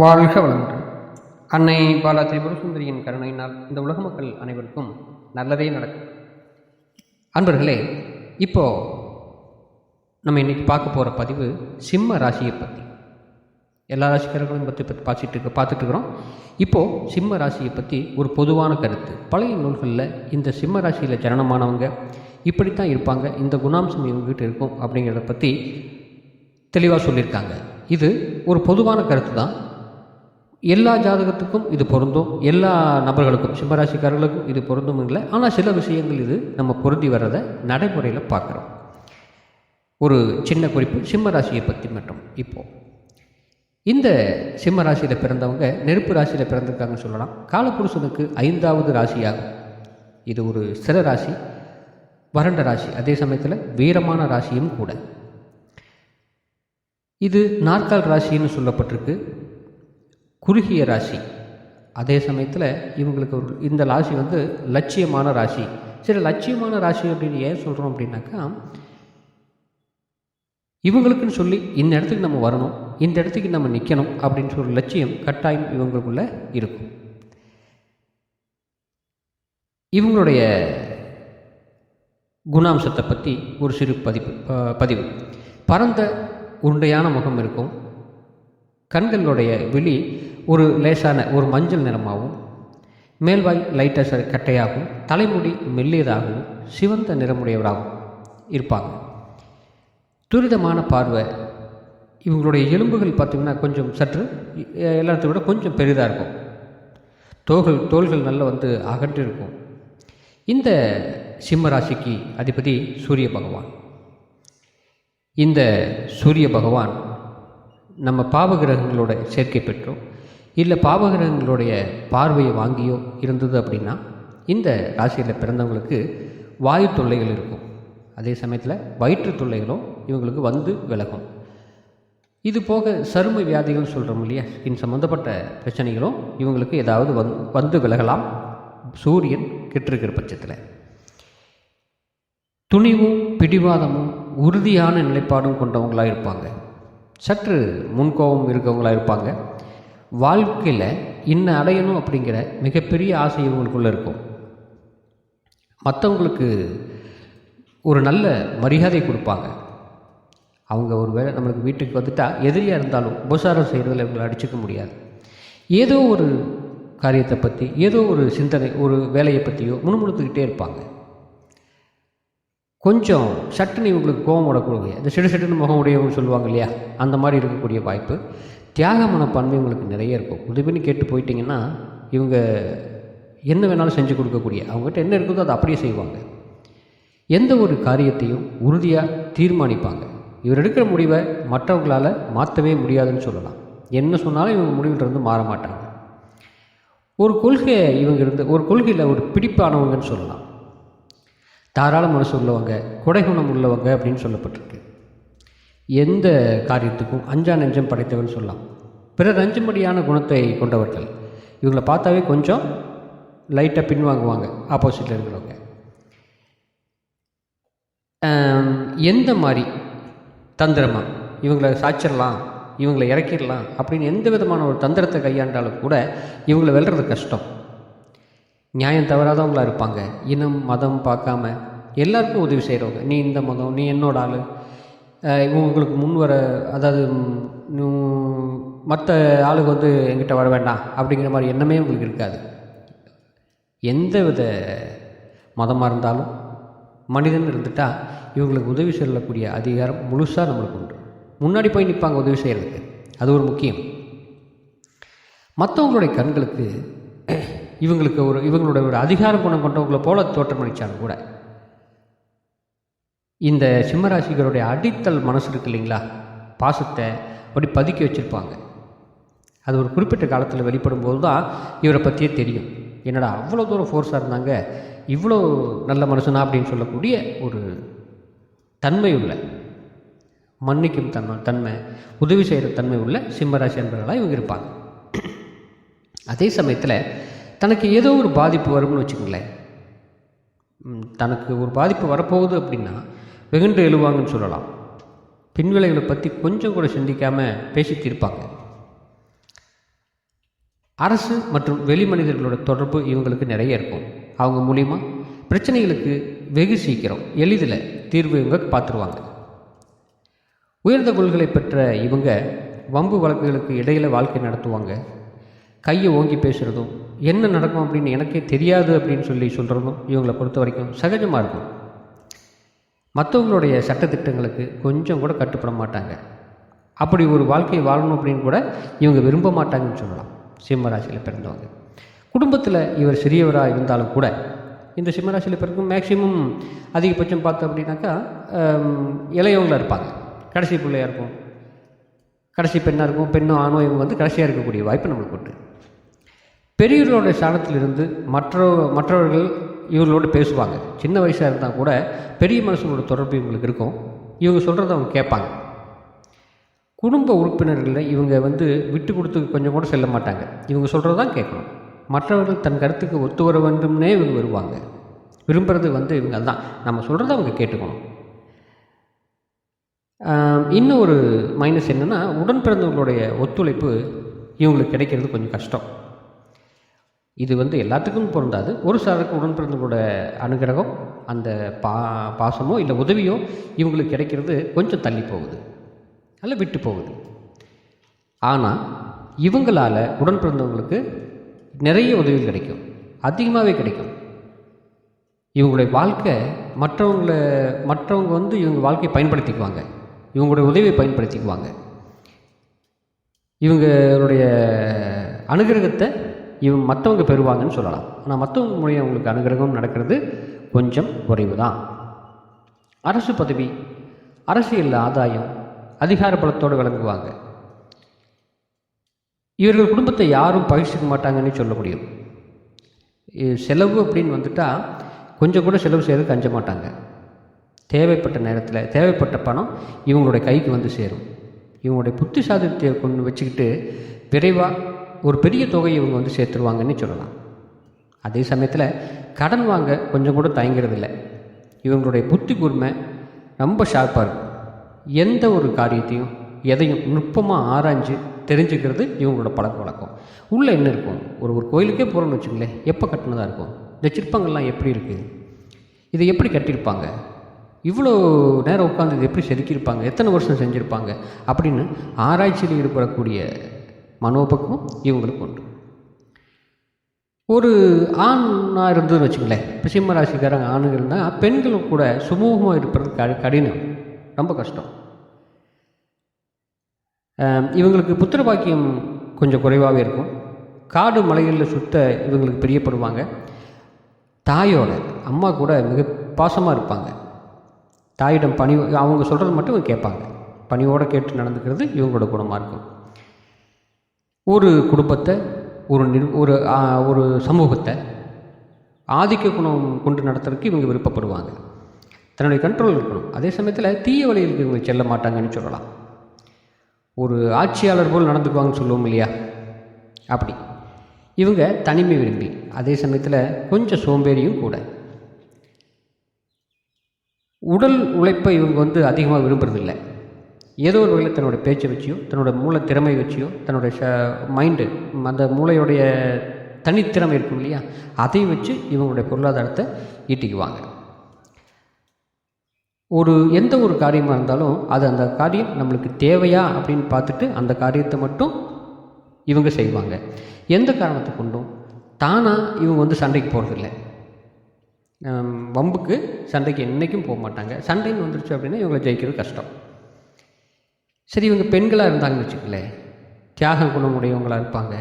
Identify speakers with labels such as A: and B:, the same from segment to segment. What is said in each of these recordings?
A: வாழ்க வளமுடன். அன்னை பாலா திரிபுரசுந்தரியின் கருணையினால் இந்த உலக மக்கள் அனைவருக்கும் நல்லதே நடக்கும். அன்பர்களே இப்போ நம்ம இன்னைக்கு பார்க்க போகிற பதிவு சிம்ம ராசியை பற்றி எல்லா ராசிக்காரர்களும் பற்றி பற்றி பார்த்துட்டு இருக்க பார்த்துட்ருக்குறோம் இப்போது சிம்ம ராசியை பற்றி ஒரு பொதுவான கருத்து. பழைய நூல்களில் இந்த சிம்ம ராசியில் ஜனனமானவங்க இப்படித்தான் இருப்பாங்க. இந்த குணாம்சம் இவங்ககிட்ட இருக்கும் அப்படிங்கிறத பற்றி தெளிவாக சொல்லியிருக்காங்க. இது ஒரு பொதுவான கருத்து தான் எல்லா ஜாதகத்துக்கும் இது பொருந்தும். எல்லா நபர்களுக்கும் சிம்மராசிக்காரர்களுக்கும் இது பொருந்தும் இல்லை. ஆனால் சில விஷயங்கள் இது நம்ம பொருந்தி வர்றதை நடைமுறையில் பார்க்குறோம். ஒரு சின்ன குறிப்பு சிம்மராசியை பற்றி மட்டும். இப்போது இந்த சிம்ம ராசியில் பிறந்தவங்க நெருப்பு ராசியில் பிறந்திருக்காங்கன்னு சொல்லலாம். காலப்புருஷனுக்கு ஐந்தாவது ராசியாகும். இது ஒரு சிற ராசி வறண்ட ராசி. அதே சமயத்தில் வீரமான ராசியும் கூட. இது நாற்கால் ராசின்னு சொல்லப்பட்டிருக்கு. குறுகிய ராசி. அதே சமயத்தில் இவங்களுக்கு ஒரு இந்த ராசி வந்து லட்சியமான ராசி. சரி லட்சியமான ராசி அப்படின்னு ஏன் சொல்கிறோம் அப்படின்னாக்கா இவங்களுக்குன்னு சொல்லி இந்த இடத்துக்கு நம்ம வரணும் இந்த இடத்துக்கு நம்ம நிற்கணும் அப்படின்னு சொல்லி லட்சியம் கட்டாயம் இவங்களுக்குள்ள இருக்கும். இவங்களுடைய குணாம்சத்தை பற்றி ஒரு சிறு பதிப்பு பதிவு. பரந்த உருண்டையான முகம் இருக்கும். கண்களுடைய விழி ஒரு லேசான ஒரு மஞ்சள் நிறமாகவும் மேல்வாய் லைட்டாக கட்டையாகவும் தலைமுடி மெல்லியதாகவும் சிவந்த நிறமுடையவராகவும் இருப்பாங்க. துரிதமான பார்வை. இவங்களுடைய எலும்புகள் பார்த்திங்கன்னா கொஞ்சம் சற்று எல்லாத்தையும் விட கொஞ்சம் பெரிதாக இருக்கும். தோள்கள் தோள்கள் நல்லா வந்து அகன்று இருக்கும். இந்த சிம்ம ராசிக்கு அதிபதி சூரிய பகவான். இந்த சூரிய பகவான் நம்ம பாவகிரகங்களோட சேர்க்கை பெற்றோ இல்லை பாவகிரகங்களுடைய பார்வையை வாங்கியோ இருந்தது அப்படின்னா இந்த ராசியில் பிறந்தவங்களுக்கு வாயு தொல்லைகள் இருக்கும். அதே சமயத்தில் வயிற்று தொல்லைகளும் இவங்களுக்கு வந்து விலகும். இது போக சரும வியாதிகள் சொல்கிறோம் இல்லையா? ஸ்கின் சம்மந்தப்பட்ட பிரச்சனைகளும் இவங்களுக்கு ஏதாவது வந் வந்து விலகலாம். சூரியன் கெட்டிருக்கிற பட்சத்தில். துணிவும் பிடிவாதமும் உறுதியான நிலைப்பாடும் கொண்டவங்களாக இருப்பாங்க. சற்று முன்கோபம் இருக்கவங்களா இருப்பாங்க. வாழ்க்கையில் இன்ன அடையணும் அப்படிங்கிற மிகப்பெரிய ஆசை இவங்களுக்குள்ளே இருக்கும். மற்றவங்களுக்கு ஒரு நல்ல மரியாதை கொடுப்பாங்க. அவங்க ஒரு வேளை நம்மளுக்கு வீட்டுக்கு வந்துட்டால் எதிரியாக இருந்தாலும் உபசாரம் செய்கிறதில் இவங்களை அடிச்சுக்க முடியாது. ஏதோ ஒரு காரியத்தை பற்றி ஏதோ ஒரு சிந்தனை ஒரு வேலையை பற்றியோ முணுமுணுத்துக்கிட்டே இருப்பாங்க. கொஞ்சம் சட்டுன்னு இவங்களுக்கு கோபம் விடக்கூடிய இந்த சிடு சிடுன்னு முகம் உடையவங்க சொல்லுவாங்க இல்லையா? அந்த மாதிரி இருக்கக்கூடிய வாய்ப்பு. தியாக மனப்பான்மை இவங்களுக்கு நிறைய இருக்கும். உதவின்னு கேட்டு போயிட்டிங்கன்னா இவங்க என்ன வேணாலும் செஞ்சு கொடுக்கக்கூடிய அவங்ககிட்ட என்ன இருக்குதோ அதை அப்படியே செய்வாங்க. எந்த ஒரு காரியத்தையும் உறுதியாக தீர்மானிப்பாங்க. இவர் எடுக்கிற முடிவை மற்றவங்களால் மாற்றவே முடியாதுன்னு சொல்லலாம். என்ன சொன்னாலும் இவங்க முடிவிலிருந்து மாற மாட்டாங்க. ஒரு கொள்கையை இவங்க இருந்து ஒரு கொள்கையில் ஒரு பிடிப்பானவங்கன்னு சொல்லலாம். தாராள மனசு உள்ளவங்க குடைகுணம் உள்ளவங்க அப்படின்னு சொல்லப்பட்டிருக்கு. எந்த காரியத்துக்கும் அஞ்சா நெஞ்சம் படைத்தவன் சொல்லலாம். பிறர் அஞ்சும்படியான குணத்தை கொண்டவர்கள். இவங்களை பார்த்தாவே கொஞ்சம் லைட்டாக பின்வாங்குவாங்க ஆப்போசிட்டில் இருக்கிறவங்க. எந்த மாதிரி தந்திரமாக இவங்களை சாச்சிடலாம் இவங்களை இறக்கிடலாம் அப்படின்னு எந்த விதமான ஒரு தந்திரத்தை கையாண்டாலும் கூட இவங்களை வெல்றது கஷ்டம். நியாயம் தவறாதவங்களா இருப்பாங்க. இனம் மதம் பார்க்காம எல்லாருக்கும் உதவி செய்கிறவங்க நீ இந்த மதம் நீ என்னோட ஆள். இவங்களுக்கு முன் வர அதாவது மற்ற ஆளுக்கு வந்து எங்கிட்ட வர வேண்டாம் அப்படிங்கிற மாதிரி எண்ணமே உங்களுக்கு இருக்காது. எந்த வித மதமாக இருந்தாலும் மனிதன் இருந்துட்டால் இவங்களுக்கு உதவி செல்லக்கூடிய அதிகாரம் முழுசாக நம்மளுக்கு உண்டு. முன்னாடி போய் நிற்பாங்க உதவி செய்கிறதுக்கு அது ஒரு முக்கியம். மற்றவங்களுடைய கண்களுக்கு இவங்களுக்கு ஒரு இவங்களோட ஒரு அதிகார குணம் கொண்டவங்களை போல தோற்றமளித்தாலும் கூட இந்த சிம்மராசிகளுடைய அடித்தல் மனசு இருக்கு இல்லைங்களா? பாசத்தை அப்படி பதுக்கி வச்சுருப்பாங்க. அது ஒரு குறிப்பிட்ட காலத்தில் வெளிப்படும் போது தான் இவரை பற்றியே தெரியும். என்னடா அவ்வளோ தூரம் ஃபோர்ஸாக இருந்தாங்க இவ்வளோ நல்ல மனுஷனா அப்படின்னு சொல்லக்கூடிய ஒரு தன்மை உள்ள மன்னிக்கும் தன்மை தன்மை உதவி செய்கிற தன்மை உள்ள சிம்மராசி என்பவர்களாக இவங்க இருப்பாங்க. அதே சமயத்தில் தனக்கு ஏதோ ஒரு பாதிப்பு வரும்னு வச்சுக்கோங்களேன். தனக்கு ஒரு பாதிப்பு வரப்போகுது அப்படின்னா வெகுண்டு எழுவாங்கன்னு சொல்லலாம். பின்விளைகளை பற்றி கொஞ்சம் கூட சிந்திக்காமல் பேசி தீர்ப்பாங்க அரசு மற்றும் வெளி மனிதர்களோட தொடர்பு இவங்களுக்கு நிறைய இருக்கும். அவங்க மூலிமா பிரச்சனைகளுக்கு வெகு சீக்கிரம் எளிதில் தீர்வு இவங்க பார்த்துருவாங்க. உயர்ந்த கொள்களை பெற்ற இவங்க வம்பு வழக்குகளுக்கு இடையில் வாழ்க்கை நடத்துவாங்க. கையை ஓங்கி பேசுகிறதும் என்ன நடக்கும் அப்படின்னு எனக்கே தெரியாது அப்படின்னு சொல்லி சொல்கிறதும் இவங்களை பொறுத்த வரைக்கும் சகஜமாக இருக்கும். மற்றவங்களுடைய சட்டத்திட்டங்களுக்கு கொஞ்சம் கூட கட்டுப்பட மாட்டாங்க. அப்படி ஒரு வாழ்க்கை வாழணும் அப்படின்னு கூட இவங்க விரும்ப மாட்டாங்கன்னு சொல்லலாம். சிம்மராசியில் பிறந்தவங்க. குடும்பத்தில் இவர் சிறியவராக இருந்தாலும் கூட இந்த சிம்மராசியில் பிறக்கும் மேக்சிமம் அதிகபட்சம் பார்த்தோம் அப்படின்னாக்கா இளையவங்களாக இருப்பாங்க. கடைசி பிள்ளையாக இருக்கும். கடைசி பெண்ணாக இருக்கும். பெண்ணும் ஆணோ இவங்க வந்து கடைசியாக இருக்கக்கூடிய வாய்ப்பு நம்மளுக்கு உண்டு. பெரியவர்களுடைய ஸ்தானத்திலிருந்து மற்ற மற்றவர்கள் இவர்களோடு பேசுவாங்க. சின்ன வயசாக இருந்தால் கூட பெரிய மனுஷங்களோட தொடர்பு இவங்களுக்கு இருக்கும். இவங்க சொல்கிறத அவங்க கேட்பாங்க. குடும்ப உறுப்பினர்களில் இவங்க வந்து விட்டு கொடுத்து கொஞ்சம் கூட செல்ல மாட்டாங்க. இவங்க சொல்கிறது தான் கேட்கணும். மற்றவர்கள் தன் கருத்துக்கு ஒத்து வர வேண்டும்னே இவங்க வருவாங்க. விரும்புகிறது வந்து இவங்க தான் நம்ம சொல்கிறத அவங்க கேட்டுக்கணும். இன்னும் ஒரு மைனஸ் என்னென்னா உடன் பிறந்தவங்களுடைய ஒத்துழைப்பு இவங்களுக்கு கிடைக்கிறது கொஞ்சம் கஷ்டம். இது வந்து எல்லாத்துக்கும் பொருந்தாது. ஒரு சிலருக்கு உடன் பிறந்தவங்களோட அனுகிரகம் அந்த பா பாசமோ இல்லை உதவியோ இவங்களுக்கு கிடைக்கிறது கொஞ்சம் தள்ளி போகுது. அல்ல விட்டு போகுது. ஆனால் இவங்களால் உடன் பிறந்தவங்களுக்கு நிறைய உதவிகள் கிடைக்கும். அதிகமாகவே கிடைக்கும். இவங்களுடைய வாழ்க்கை மற்றவங்களை மற்றவங்க வந்து இவங்க வாழ்க்கையை பயன்படுத்திக்குவாங்க. இவங்களுடைய உதவியை பயன்படுத்திக்குவாங்க. இவங்களுடைய அனுகிரகத்தை இவங்க மற்றவங்க பெறுவாங்கன்னு சொல்லலாம். ஆனால் மற்றவங்க மூலியம் அவங்களுக்கு அனுகிரகம் நடக்கிறது கொஞ்சம் குறைவு தான் அரசு பதவி அரசியல் ஆதாயம் அதிகார பலத்தோடு விளங்குவாங்க. இவர்கள் குடும்பத்தை யாரும் பகிர்ச்சிக்க மாட்டாங்கன்னு சொல்ல முடியும். செலவு அப்படின்னு வந்துட்டால் கொஞ்சம் கூட செலவு செய்யறதுக்கு அஞ்ச மாட்டாங்க. தேவைப்பட்ட நேரத்தில் தேவைப்பட்ட பணம் இவங்களுடைய கைக்கு வந்து சேரும். இவங்களுடைய புத்தி சாதத்தை கொண்டு வச்சுக்கிட்டு விரைவாக ஒரு பெரிய தொகையை இவங்க வந்து சேர்த்துருவாங்கன்னு சொல்லலாம். அதே சமயத்தில் கடன் வாங்க கொஞ்சம் கூட தயங்குறதில்லை. இவங்களுடைய புத்தி கூர்மை ரொம்ப ஷார்ப்பாக இருக்கும். எந்த ஒரு காரியத்தையும் எதையும் நுட்பமாக ஆராய்ஞ்சு தெரிஞ்சுக்கிறது இவங்களோட பழக்க வழக்கம். உள்ளே என்ன இருக்கும்? ஒரு ஒரு கோயிலுக்கே போகிறோம்னு வச்சுங்களேன். எப்போ கட்டினதாக இருக்கும்? இந்த சிற்பங்கள்லாம் எப்படி இருக்குது இதை எப்படி கட்டியிருப்பாங்க? இவ்வளோ நேரம் உட்காந்து இது எப்படி செதுக்கியிருப்பாங்க? எத்தனை வருஷம் செஞ்சுருப்பாங்க? அப்படின்னு ஆராய்ச்சியில் ஈடுபடக்கூடிய மனோபக்குவம் இவங்களுக்கு உண்டு. ஒரு ஆணாக இருந்ததுன்னு வச்சுங்களேன் இப்போ சிம்ம ராசிக்காரங்க ஆணுங்க பெண்களும் கூட சுமூகமாக இருப்பது க கடினம். ரொம்ப கஷ்டம். இவங்களுக்கு புத்திர பாக்கியம் கொஞ்சம் குறைவாகவே இருக்கும். காடு மலைகளில் சுத்த இவங்களுக்கு பிரியப்படுவாங்க. தாயோட அம்மா கூட மிக பாசமாக இருப்பாங்க. தாயிடம் பணி அவங்க சொல்கிறது மட்டும் கேட்பாங்க. பணியோடு கேட்டு நடந்துக்கிறது இவங்களோட குணமாக இருக்கும். ஒரு குடும்பத்தை ஒரு நிர் ஒரு ஒரு சமூகத்தை ஆதிக்க குணம் கொண்டு நடத்துறதுக்கு இவங்க விருப்பப்படுவாங்க. தன்னுடைய கண்ட்ரோல் இருக்கணும். அதே சமயத்தில் தீய வழிகளுக்கு இவங்க செல்ல மாட்டாங்கன்னு சொல்லலாம். ஒரு ஆட்சியாளர் போல் நடந்துக்குவாங்கன்னு சொல்லுவோம் இல்லையா? அப்படி. இவங்க தனிமை விரும்பி அதே சமயத்தில் கொஞ்சம் சோம்பேறியும் கூட. உடல் உழைப்பை இவங்க வந்து அதிகமாக விரும்புறதில்ல. ஏதோ ஒரு வகையில் தன்னோட பேச்சை வச்சியோ தன்னோட மூளை திறமை வச்சியோ தன்னோட ஷ மைண்டு அந்த மூளையுடைய தனித்திறமை இருக்கும் இல்லையா? அதை வச்சு இவங்களுடைய பொருளாதாரத்தை ஈட்டிக்குவாங்க. ஒரு எந்த ஒரு காரியமாக இருந்தாலும் அது அந்த காரியம் நம்மளுக்கு தேவையா அப்படின்னு பார்த்துட்டு அந்த காரியத்தை மட்டும் இவங்க செய்வாங்க. எந்த காரணத்தை கொண்டும்? தானாக இவங்க வந்து சண்டைக்கு போகிறதில்ல வம்புக்கு சண்டைக்கு என்றைக்கும் போக மாட்டாங்க. சண்டைன்னு வந்துருச்சு அப்படின்னா இவங்களை ஜெயிக்கிறது கஷ்டம். சரி இவங்க பெண்களாக இருந்தாங்கன்னு வச்சுக்கலேன் தியாகம் குணமுடையவங்களாக இருப்பாங்க.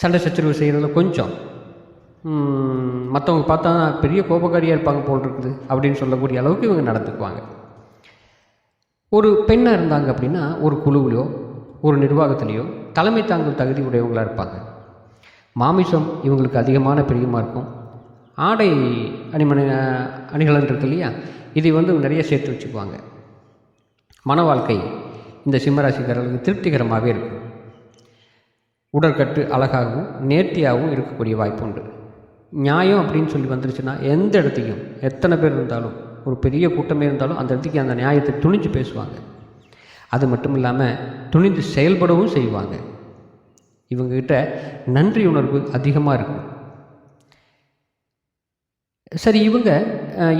A: சண்டை சச்சரவு செய்கிறதுல கொஞ்சம் மற்றவங்க பார்த்தா பெரிய கோபக்காரியாக இருப்பாங்க போல் இருக்குது அப்படின்னு சொல்லக்கூடிய அளவுக்கு இவங்க நடந்துக்குவாங்க. ஒரு பெண்ணாக இருந்தாங்க அப்படின்னா ஒரு குழுவிலையோ ஒரு நிர்வாகத்திலேயோ தலைமை தாங்கும் தகுதி உடையவங்களாக இருப்பாங்க. மாமிசம் இவங்களுக்கு அதிகமான பிரியமாக இருக்கும். ஆடை அணிமணி அணிகலன் இருக்கு இல்லையா? இதை வந்து நிறைய சேர்த்து வச்சுக்குவாங்க. மன வாழ்க்கை இந்த சிம்மராசிக்காரர்களுக்கு திருப்திகரமாகவே இருக்கும். உடற்கட்டு அழகாகவும் நேர்த்தியாகவும் இருக்கக்கூடிய வாய்ப்பு உண்டு. நியாயம் அப்படின்னு சொல்லி வந்துருச்சுன்னா எந்த இடத்துக்கும் எத்தனை பேர் இருந்தாலும் ஒரு பெரிய கூட்டமே இருந்தாலும் அந்த இடத்துக்கு அந்த நியாயத்தை துணிஞ்சு பேசுவாங்க. அது மட்டும் இல்லாமல் துணிந்து செயல்படவும் செய்வாங்க. இவங்ககிட்ட நன்றி உணர்வு அதிகமாக இருக்கும். சரி இவங்க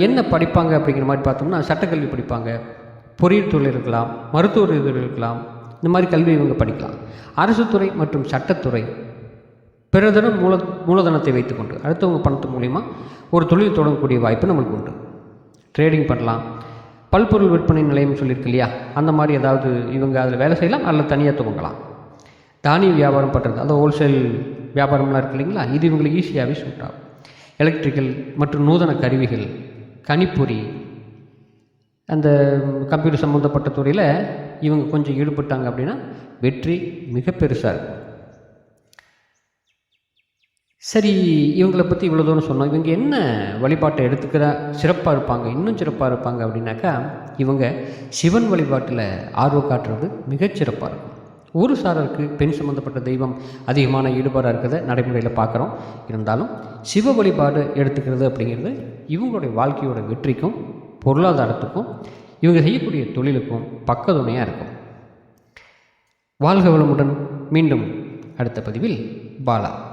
A: என்ன படிப்பாங்க அப்படிங்கிற மாதிரி பார்த்தோம்னா சட்டக்கல்வி படிப்பாங்க. பொறியியல் தொழில் இருக்கலாம் மருத்துவ இருக்கலாம் இந்த மாதிரி கல்வி இவங்க படிக்கலாம். அரசு துறை மற்றும் சட்டத்துறை பிறதனம் மூல மூலதனத்தை வைத்துக்கொண்டு அடுத்தவங்க பணத்து மூலிமா ஒரு தொழில் தொடங்கக்கூடிய வாய்ப்பு நம்மளுக்கு உண்டு. ட்ரேடிங் பண்ணலாம். பல்பொருள் விற்பனை நிலையம் சொல்லியிருக்கு இல்லையா? அந்த மாதிரி ஏதாவது இவங்க அதில் வேலை செய்யலாம் அதில் தனியாக துவங்கலாம். தானிய வியாபாரம் பண்ணுறது அதாவது ஹோல்சேல் வியாபாரம்லாம் இருக்கு இல்லைங்களா? இது இவங்களுக்கு ஈஸியாகவே சூட் ஆகும். எலக்ட்ரிக்கல் மற்றும் நூதன கருவிகள் கணிப்பொறி அந்த கம்ப்யூட்டர் சம்மந்தப்பட்ட துறையில் இவங்க கொஞ்சம் ஈடுபட்டாங்க அப்படின்னா வெற்றி மிக பெருசாக இருக்கும். சரி இவங்களை பற்றி இவ்வளோ தூரம் சொன்னோம். இவங்க என்ன வழிபாட்டை எடுத்துக்கிறா சிறப்பாக இருப்பாங்க இன்னும் சிறப்பாக இருப்பாங்க அப்படின்னாக்கா இவங்க சிவன் வழிபாட்டில் ஆர்வம் காட்டுறது மிகச்சிறப்பாக இருக்கும். ஒரு சாரருக்கு பெண் சம்மந்தப்பட்ட தெய்வம் அதிகமான ஈடுபாடாக இருக்கிறத நடைமுறையில் பார்க்குறோம் இருந்தாலும் சிவ வழிபாடு எடுத்துக்கிறது அப்படிங்கிறது இவங்களுடைய வாழ்க்கையோட வெற்றிக்கும் பொருளாதாரத்துக்கும் இவங்க செய்யக்கூடிய தொழிலுக்கும் பக்கத்துணையாக இருக்கும். வாழ்க வளமுடன் மீண்டும் அடுத்த பதிவில் பாலா.